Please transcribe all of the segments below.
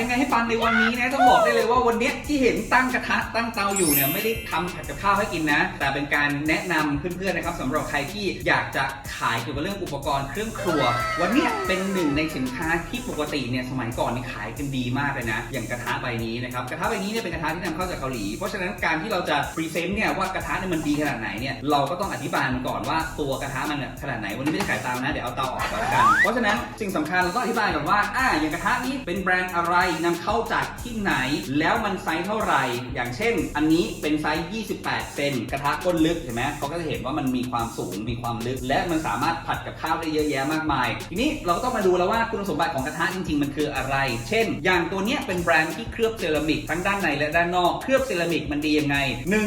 ฟังในวันนี้นะต้องบอกได้เลยว่าวันนี้ที่เห็นตั้งกระทะตั้งเตาอยู่เนี่ยไม่ได้ทำผัดกับข้าวให้กินนะ แต่เป็นการแนะนำเพื่อนๆนะครับสำหรับใครที่อยากจะขายเกี่ยวกับเรื่องอุปกรณ์เครื่องครัว วันนี้เป็นหนึ่งในสินค้าที่ปกติเนี่ยสมัยก่อนนี่ขายกันดีมากเลยนะ อย่างกระทะใบนี้นะครับกระทะใบนี้เนี่ยเป็นกระทะที่นำเข้าจากเกาหลี เพราะฉะนั้นการที่เราจะพรีเซนต์เนี่ยว่ากระทะเนี่ยมันดีขนาดไหนเนี่ยเราก็ต้องอธิบายมันก่อนว่าตัวกระทะมันเนี่ยขนาดไหนวันนี้ไม่ได้ขายตามนะเดี๋ยวเอาเตาออกก่อนละกัน เพราะฉะนั้นสิ่งสำคัญเราต้องอธิบายก่อนว่าอ่าอย่างกระทะนี้เป็นแบรนด์อะไรนำเข้าจากที่ไหน แล้วมันไซส์เท่าไหร่ อย่างเช่น อันนี้เป็นไซส์ 28 เซนกระทะก้นลึกเห็นไหมเขาก็จะเห็นว่ามันมีความสูงมีความลึก และมันสามารถผัดกับข้าวได้เยอะแยะมากมาย ทีนี้เราก็ต้องมาดูแล้วว่าคุณสมบัติของกระทะจริงๆ มันคืออะไร เช่น อย่างตัวเนี้ยเป็นแบรนด์ที่เคลือบเซรามิกทั้งด้านในและด้านนอก เคลือบเซรามิกมันดียังไง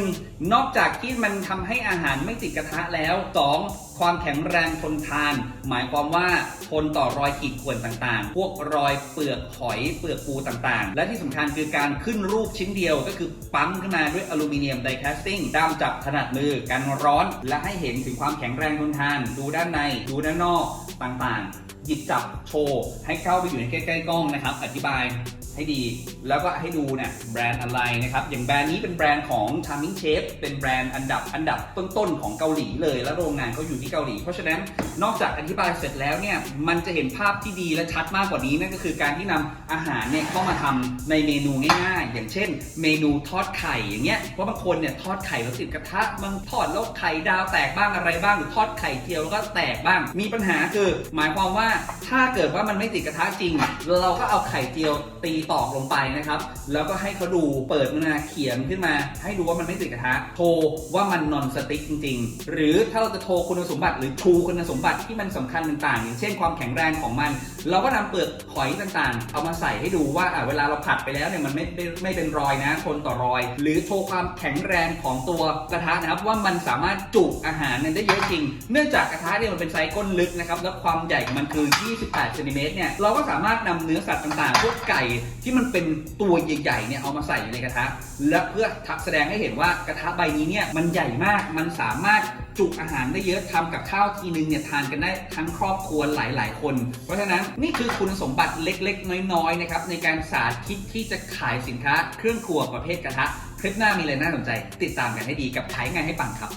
1. นอกจากที่มันทำให้อาหารไม่ติดกระทะแล้ว 2. ความแข็งแรงทนทาน หมายความว่าทนต่อรอยขีดข่วนต่างๆ พวกรอยเปลือกหอยเปลือกปูต่างๆ และที่สำคัญคือการขึ้นรูปชิ้นเดียวก็คือปั๊มขึ้นมาด้วยอลูมิเนียมไดแคสติ้งด้ามจับถนัดมือกันร้อน และให้เห็นถึงความแข็งแรงทนทาน ดูด้านใน ดูด้านนอกต่างๆหยิบจับโชว์ให้เข้าไปอยู่ในใกล้ๆกล้องนะครับ อธิบายให้ดี แล้วก็ให้ดูเนี่ยแบรนด์อะไรนะครับ อย่างแบรนด์นี้เป็นแบรนด์ของ Charming Chef เป็นแบรนด์อันดับอันดับต้นๆของเกาหลีเลย และโรงงานเขาอยู่ที่เกาหลี เพราะฉะนั้นนอกจากอธิบายเสร็จแล้วเนี่ย มันจะเห็นภาพที่ดีและชัดมากกว่านี้นั่นก็คือการที่นำอาหารเนี่ยเข้ามาทำในเมนูง่ายๆ อย่างเช่น เมนูทอดไข่อย่างเงี้ย เพราะบางคนเนี่ยทอดไข่แล้วติดกระทะบางทอดแล้วไข่ดาวแตกบ้างอะไรบ้างหรือทอดไข่เจียวแล้วก็แตกบ้าง มีปัญหาคือ หมายความว่าถ้าเกิดว่ามันไม่ติดกระทะจริง เราก็เอาไข่เจียวตีตอกลงไปนะครับ แล้วก็ให้เขาดูเปิดมันมาเขียนขึ้นมา ให้ดูว่ามันไม่ติดกระทะ โทรว่ามันนอนสติ๊กจริง ๆ หรือถ้าเราจะโทรคุณสมบัติหรือทูคุณสมบัติที่มันสำคัญต่างๆอย่างเช่นความแข็งแรงของมัน เราก็นำเปลือกหอยต่างๆ เอามาใส่ให้ดูว่าอะเวลาเราผัดไปแล้วเนี่ยมันไม่ไม่ไม่เป็นรอยนะทนต่อรอย หรือโชว์ความแข็งแรงของตัวกระทะนะครับ ว่ามันสามารถจุอาหารนั้นได้เยอะจริง เนื่องจากกระทะเนี่ยมันเป็นไซส์ก้นลึกนะครับแล้วความใหญ่ของมันคือ 28เซนติเมตรเนี่ยเราก็สามารถนำเนื้อสัตว์ต่างๆพวกไก่ที่มันเป็นตัวใหญ่ๆเนี่ยเอามาใส่อยู่ในกระทะ และเพื่อทักแสดงให้เห็นว่ากระทะใบนี้เนี่ยมันใหญ่มากมันสามารถจุอาหารได้เยอะทำกับข้าวทีนึงเนี่ยทานกันได้ทั้งครอบครัวหลาย ๆ คน เพราะฉะนั้นนี่คือคุณสมบัติเล็กๆ น้อยๆนะครับในการสาธิตที่จะขายสินค้าเครื่องครัวประเภทกระทะ คลิปหน้ามีอะไรน่าสนใจ ติดตามกันให้ดีกับขายงานให้ปังครับ